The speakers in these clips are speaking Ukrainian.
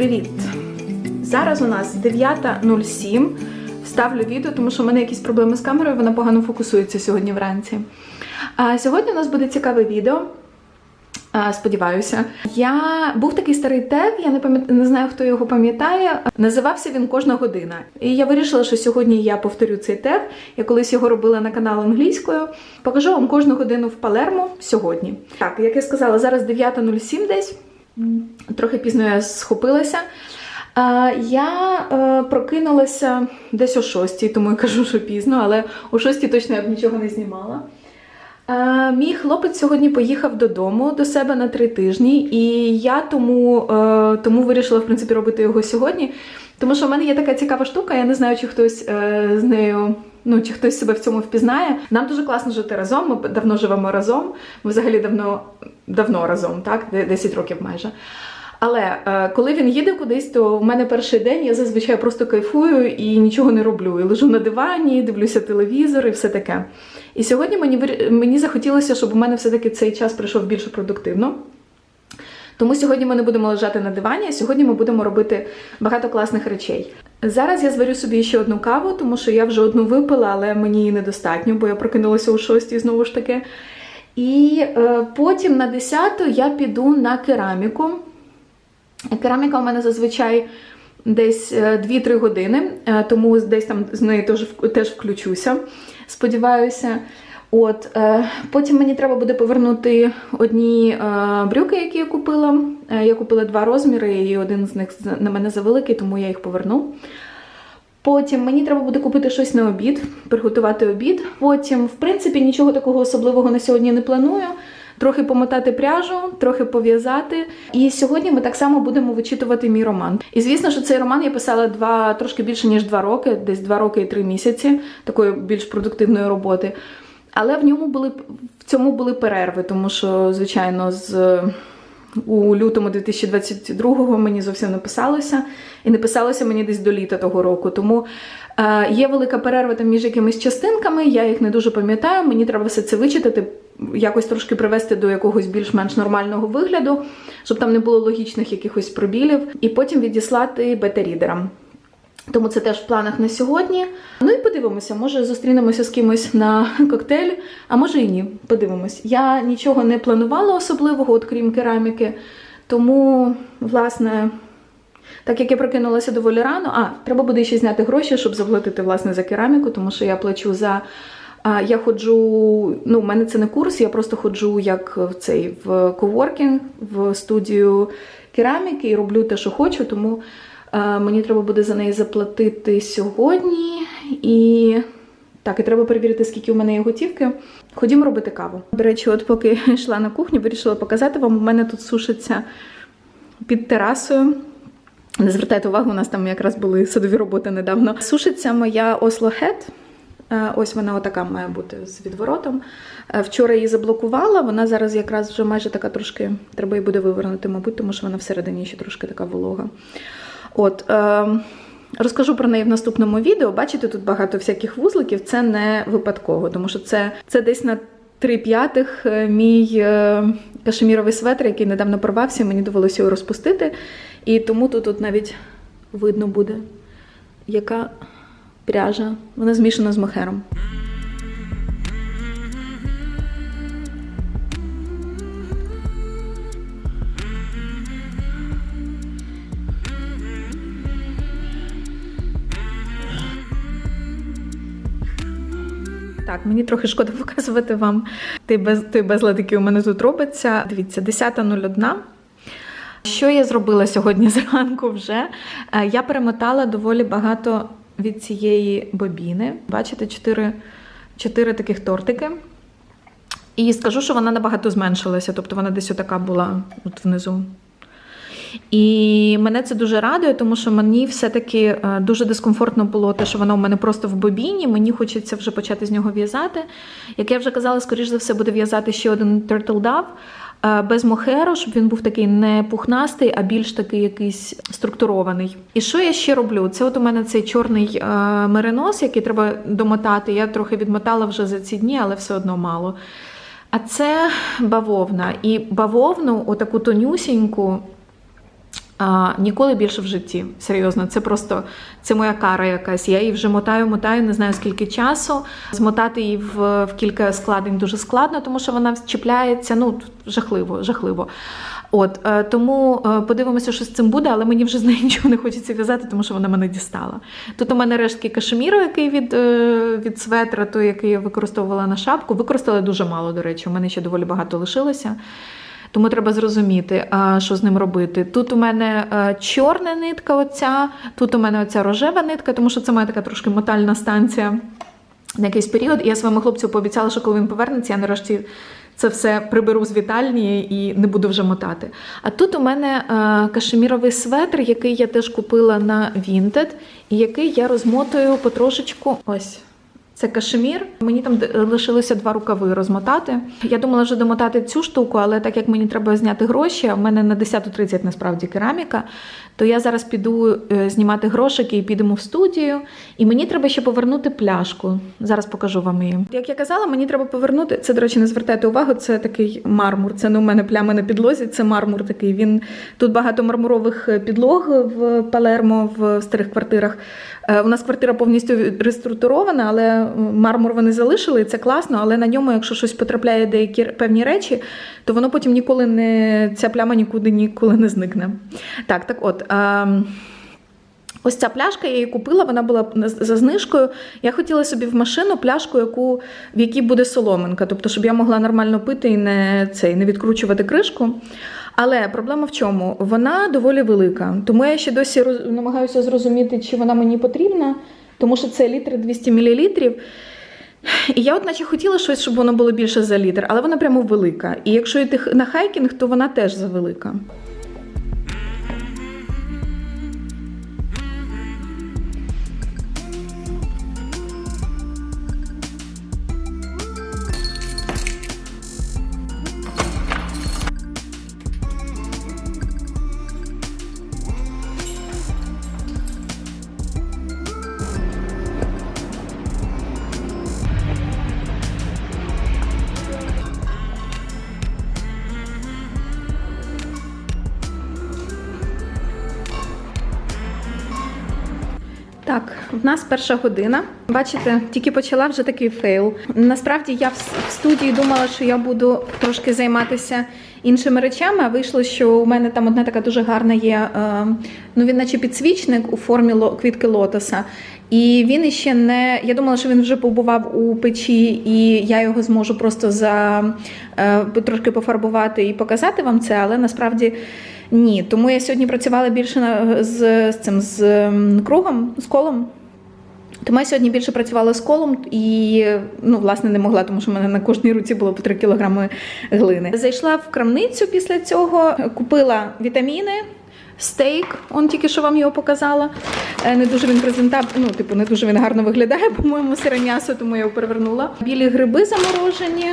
Привіт! Зараз у нас 9.07. Ставлю відео, тому що в мене якісь проблеми з камерою, вона погано фокусується сьогодні вранці. А сьогодні у нас буде цікаве відео. Сподіваюся, я був такий старий тег, я не пам'ят... не знаю, хто його пам'ятає. Називався він кожна година. І я вирішила, що сьогодні я повторю цей тег. Я колись його робила на канал англійською. Покажу вам кожну годину в Палермо сьогодні. Так, як я сказала, зараз 9.07 десь. Трохи пізно я схопилася. Я е, прокинулася десь о 6, тому я кажу, що пізно, але о 6 точно я б нічого не знімала. Мій хлопець сьогодні поїхав додому до себе на три тижні, і я тому, е, тому вирішила в принципі робити його сьогодні. Тому що в мене є така цікава штука, я не знаю, чи хтось е, з нею. Ну, чи хтось себе в цьому впізнає. Нам дуже класно жити разом. Ми давно живемо разом. Ми взагалі давно давно разом, так? 10 років майже. Але е, коли він їде кудись, то в мене перший день я зазвичай просто кайфую і нічого не роблю. І лежу на дивані, дивлюся телевізор і все таке. І сьогодні мені мені захотілося, щоб у мене все-таки цей час пройшов більш продуктивно. Тому сьогодні ми не будемо лежати на дивані, а сьогодні ми будемо робити багато класних речей. Зараз я зварю собі ще одну каву, тому що я вже одну випила, але мені її недостатньо, бо я прокинулася о 6 знову ж таки. І е, потім на 10 я піду на кераміку. Кераміка у мене зазвичай десь е, 2-3 години, е, тому десь там з нею теж, теж включуся, сподіваюся. От, е, Потім мені треба буде повернути одні е, брюки, які я купила. Е, Я купила два розміри, і один з них на мене завеликий, тому я їх поверну. Потім мені треба буде купити щось на обід, приготувати обід. Потім, в принципі, нічого такого особливого на сьогодні не планую. Трохи помотати пряжу, трохи пов'язати. І сьогодні ми так само будемо вичитувати мій роман. І звісно, що цей роман я писала два трошки більше ніж два роки, десь два роки і три місяці такої більш продуктивної роботи. Але в ньому були в цьому були перерви, тому що, звичайно, з у лютому 2022-го мені зовсім не писалося, і не писалося мені десь до літа того року. Тому е, є велика перерва там між якимись частинками, я їх не дуже пам'ятаю. Мені треба все це вичитати, якось трошки привести до якогось більш-менш нормального вигляду, щоб там не було логічних якихось пробілів, і потім відіслати бета-рідерам. Тому це теж в планах на сьогодні. Ну і подивимося, може зустрінемося з кимось на коктейль, а може і ні. Подивимось. Я нічого не планувала особливого, от крім кераміки. Тому, власне, так як я прокинулася доволі рано, а треба буде ще зняти гроші, щоб заплатити власне за кераміку, тому що я плачу за. А я ходжу, ну, в мене це не курс, я просто ходжу як в цей в коворкінг, в студію кераміки і роблю те, що хочу, тому мені треба буде за неї заплатити сьогодні. І так, і треба перевірити, скільки у мене є готівки. Ходімо робити каву. До речі, от поки йшла на кухню, вирішила показати вам. У мене тут сушиться під терасою. Не звертайте увагу, у нас там якраз були садові роботи недавно. Сушиться моя Head. Е, Ось вона отака має бути з відворотом. Е, Вчора її заблокувала, вона зараз якраз вже майже така трошки, треба її буде вивернути, мабуть, тому що вона всередині ще трошки така волога. От, е, розкажу про неї в наступному відео. Бачите, тут багато всяких вузликів, це не випадково, тому що це, це десь на 3 п'ятих е, мій е, кашеміровий светр, який недавно порвався, мені довелося його розпустити. І тому тут, тут навіть видно буде, яка пряжа. Вона змішана з мохером. Так, мені трохи шкода показувати вам той, без, той безлад, який у мене тут робиться. Дивіться, 10.01. Що я зробила сьогодні зранку вже? Е, Я перемотала доволі багато від цієї бобіни. Бачите, 4, 4 таких тортики. І скажу, що вона набагато зменшилася, тобто вона десь отака була от внизу. І мене це дуже радує, тому що мені все-таки е, дуже дискомфортно було те, що воно у мене просто в бобіні. Мені хочеться вже почати з нього в'язати. Як я вже казала, скоріш за все буде в'язати ще один Turtle Dove е, без мохеру, щоб він був такий не пухнастий, а більш такий якийсь структурований. І що я ще роблю? Це от у мене цей чорний е, меринос, який треба домотати. Я трохи відмотала вже за ці дні, але все одно мало. А це бавовна. І бавовну, отаку тонюсіньку. А, ніколи більше в житті. Серйозно, це просто це моя кара якась. Я її вже мотаю, мотаю, не знаю скільки часу. Змотати її в, в кілька складень дуже складно, тому що вона чіпляється. Ну жахливо, жахливо. От е, тому е, подивимося, що з цим буде, але мені вже з нею нічого не хочеться в'язати, тому що вона мене дістала. Тут у мене рештки кашеміру, який від, е, від светра, той, який я використовувала на шапку. Використала дуже мало, до речі. У мене ще доволі багато лишилося. Тому треба зрозуміти, що з ним робити. Тут у мене е, чорна нитка, оця, тут у мене оця рожева нитка, тому що це моя така трошки мотальна станція на якийсь період. І я своєму хлопцю пообіцяла, що коли він повернеться, я нарешті це все приберу з вітальні і не буду вже мотати. А тут у мене е, кашеміровий светр, який я теж купила на Vinted, і який я розмотую потрошечку. Ось. Це кашемір. Мені там лишилося два рукави розмотати. Я думала вже домотати цю штуку, але так як мені треба зняти гроші, а в мене на 10.30 насправді кераміка, то я зараз піду е, знімати грошики і підемо в студію. І мені треба ще повернути пляшку. Зараз покажу вам її. Як я казала, мені треба повернути. Це, до речі, не звертайте увагу, це такий мармур. Це не у мене плями на підлозі, це мармур такий. Він тут багато мармурових е, підлог в Палермо в старих квартирах. Е, У нас квартира повністю реструктурована, але мармур вони залишили, це класно. Але на ньому, якщо щось потрапляє деякі певні речі, то воно потім ніколи не ця пляма нікуди ніколи не зникне. Так, так от. Ем, Ось ця пляшка, я її купила, вона була за знижкою. Я хотіла собі в машину пляшку, яку, в якій буде соломинка, тобто, щоб я могла нормально пити і не, цей, не відкручувати кришку. Але проблема в чому? Вона доволі велика. Тому я ще досі роз- намагаюся зрозуміти, чи вона мені потрібна, тому що це літр 200 мл. І я, от наче хотіла щось, щоб воно було більше за літр, але вона прямо велика. І якщо йти на хайкінг, то вона теж завелика. Так, в нас перша година. Бачите, тільки почала вже такий фейл. Насправді я в студії думала, що я буду трошки займатися іншими речами. А вийшло, що у мене там одна така дуже гарна є. Е, ну він, наче підсвічник у формі квітки лотоса. І він іще не. Я думала, що він вже побував у печі, і я його зможу просто за е, трошки пофарбувати і показати вам це, але насправді ні. Тому я сьогодні працювала більше на, з, з цим з кругом, з колом. Тому я сьогодні більше працювала з колом і ну, власне не могла, тому що в мене на кожній руці було по 3 кілограми глини. Зайшла в крамницю після цього, купила вітаміни. Стейк, он тільки що вам його показала. Е, Не дуже він презентаб... ну, типу, не дуже він гарно виглядає, по-моєму, сире м'ясо, тому я його перевернула. Білі гриби заморожені,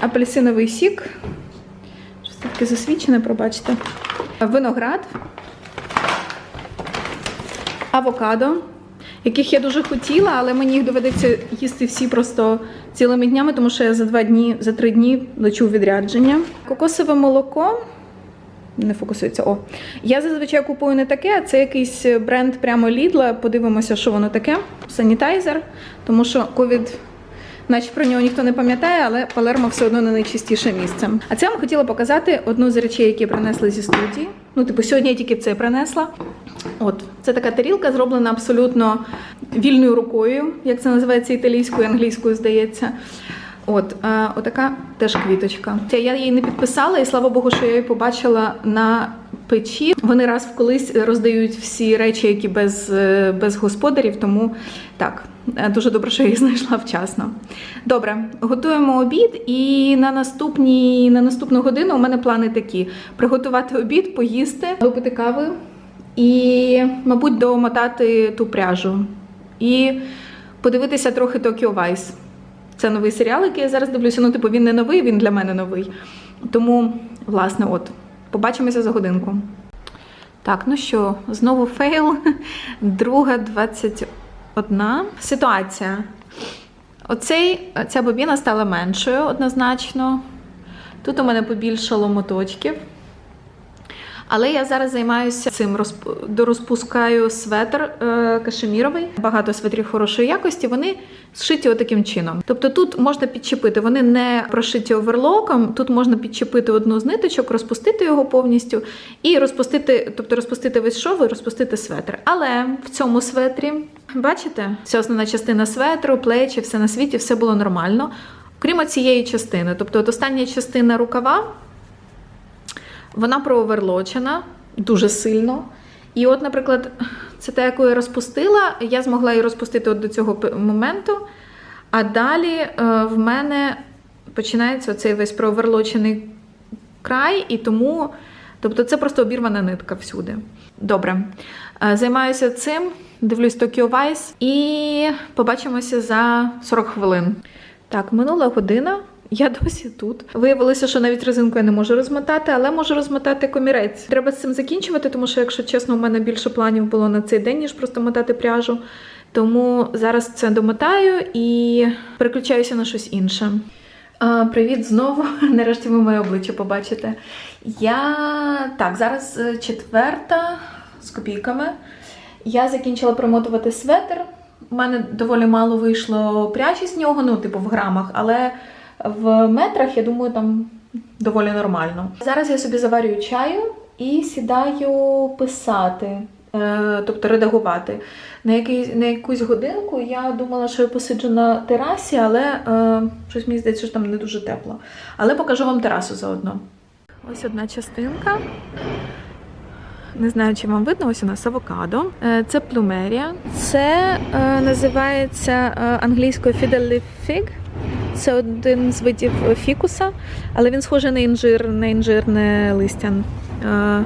апельсиновий сік. Таке засвічене, пробачте. Виноград, авокадо, яких я дуже хотіла, але мені їх доведеться їсти всі просто цілими днями, тому що я за два дні, за три дні лечу відрядження. Кокосове молоко. Не фокусується. О, я зазвичай купую не таке, а це якийсь бренд прямо Lidl. Подивимося, що воно таке. Санітайзер, тому що ковід, наче про нього ніхто не пам'ятає, але Палермо все одно не найчистіше місце. А це я вам хотіла показати одну з речей, які принесли зі студії. Ну, типу, сьогодні я тільки це принесла. От, це така тарілка, зроблена абсолютно вільною рукою, як це називається італійською, англійською, здається. От, а, отака теж квіточка. Я її не підписала, і слава Богу, що я її побачила на печі. Вони раз в колись роздають всі речі, які без, е, без господарів, тому так, е, дуже добре, що я її знайшла вчасно. Добре, готуємо обід, і на наступні, на наступну годину у мене плани такі: приготувати обід, поїсти, випити кави і, мабуть, домотати ту пряжу. І подивитися трохи Tokyo Vice. Це новий серіал, який я зараз дивлюся. Ну, типу, він не новий, він для мене новий. Тому, власне, от, побачимося за годинку. Так, ну що, знову фейл. Друга 21. Ситуація. Оцей, ця бобіна стала меншою однозначно. Тут у мене побільшало моточків. Але я зараз займаюся цим розп- дорозпускаю светр е, кашеміровий. Багато светрів хорошої якості. Вони зшиті отаким чином. Тобто тут можна підчепити, вони не прошиті оверлоком. Тут можна підчепити одну з ниточок, розпустити його повністю і розпустити, тобто розпустити весь шов і розпустити светр. Але в цьому светрі, бачите, це основна частина светру, плечі, все на світі, все було нормально. Крім цієї частини, тобто от остання частина рукава, вона прооверлочена дуже сильно. І от, наприклад, це те, яку я розпустила, я змогла її розпустити от до цього моменту. А далі е, в мене починається цей весь прооверлочений край, і тому, тобто це просто обірвана нитка всюди. Добре. Е, Займаюся цим, дивлюсь Tokyo Vice і побачимося за 40 хвилин. Так, минула година. Я досі тут. Виявилося, що навіть резинку я не можу розмотати, але можу розмотати комірець. Треба з цим закінчувати, тому що, якщо чесно, у мене більше планів було на цей день, ніж просто мотати пряжу. Тому зараз це домотаю і переключаюся на щось інше. А, привіт знову. Нарешті ви моє обличчя побачите. Я так, зараз е, четверта з копійками. Я закінчила промотувати светр. У мене доволі мало вийшло пряжі з нього, ну, типу, в грамах, але в метрах, я думаю, там доволі нормально. Зараз я собі заварюю чаю і сідаю писати, е, тобто редагувати. На, який, на якусь годинку я думала, що я посиджу на терасі, але е, щось мені здається, що там не дуже тепло. Але покажу вам терасу заодно. Ось одна частинка. Не знаю, чи вам видно, ось у нас авокадо. Е, Це плюмерія. Це е, називається англійською fig. Це один з видів фікуса, але він схожий на інжир, на інжирне листя. Е,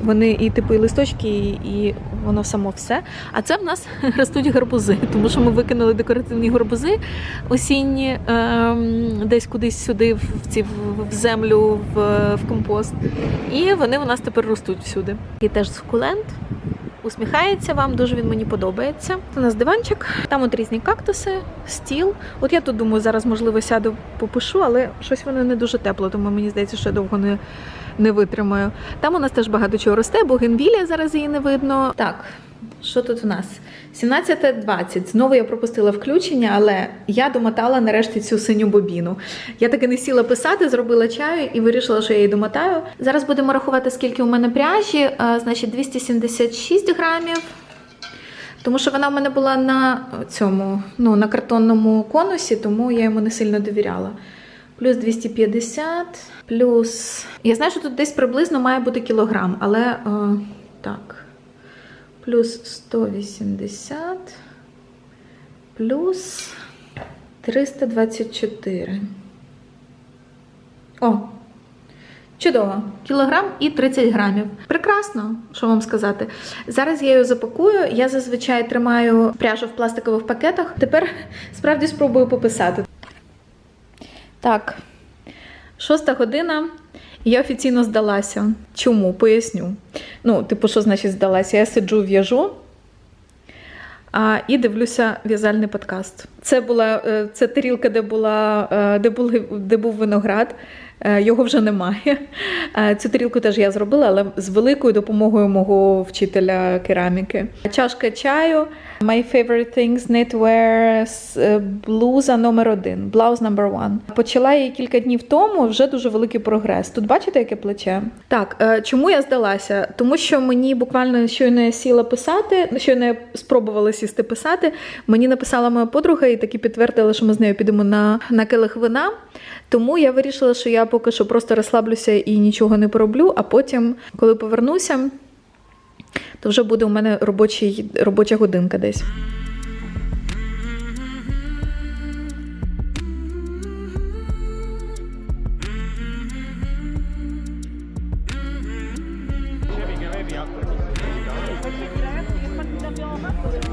Вони і типу і листочки, і, воно само все. А це в нас ростуть гарбузи, тому що ми викинули декоративні гарбузи осінні ем, десь кудись сюди, в ці в землю, в, в компост. І вони у нас тепер ростуть всюди. І теж сукулент. Усміхається вам, дуже він мені подобається. У нас диванчик, там от різні кактуси, стіл. От я тут думаю, зараз можливо сяду попишу, але щось воно не дуже тепло, тому мені здається, що я довго не, не витримаю. Там у нас теж багато чого росте, бо генвілія зараз її не видно. Так, що тут у нас? 17.20. Знову я пропустила включення, але я домотала нарешті цю синю бобіну. Я таки не сіла писати, зробила чаю і вирішила, що я її домотаю. Зараз будемо рахувати, скільки у мене пряжі. Е, Значить, 276 грамів. Тому що вона в мене була на цьому, ну, на картонному конусі, тому я йому не сильно довіряла. Плюс 250, плюс. Я знаю, що тут десь приблизно має бути кілограм, але е, так. Плюс 180, плюс 324. О, Чудово, кілограм і 30 грамів. Прекрасно, що вам сказати. Зараз я її запакую. Я зазвичай тримаю пряжу в пластикових пакетах. Тепер справді спробую пописати. Так, шоста година. Я офіційно здалася. Чому? Поясню. Ну, типу, що значить здалася? Я сиджу в'яжу. А, і дивлюся в'язальний подкаст. Це була е, це тарілка, де була е, де були де був виноград. Е, Його вже немає. Е, Цю тарілку теж я зробила, але з великою допомогою мого вчителя кераміки. Чашка чаю. My favorite things knitwear е, блуза номер один. Blouse number one. Почала її кілька днів тому. Вже дуже великий прогрес. Тут бачите, яке плече? Так, чому я здалася? Тому що мені буквально щойно я сіла писати, щойно я спробувала сісти писати. Мені написала моя подруга і таки підтвердила, що ми з нею підемо на, на келих вина. Тому я вирішила, що я я поки що просто розслаблюся і нічого не пороблю, а потім, коли повернуся, то вже буде у мене робочий, робоча годинка десь. Grazie.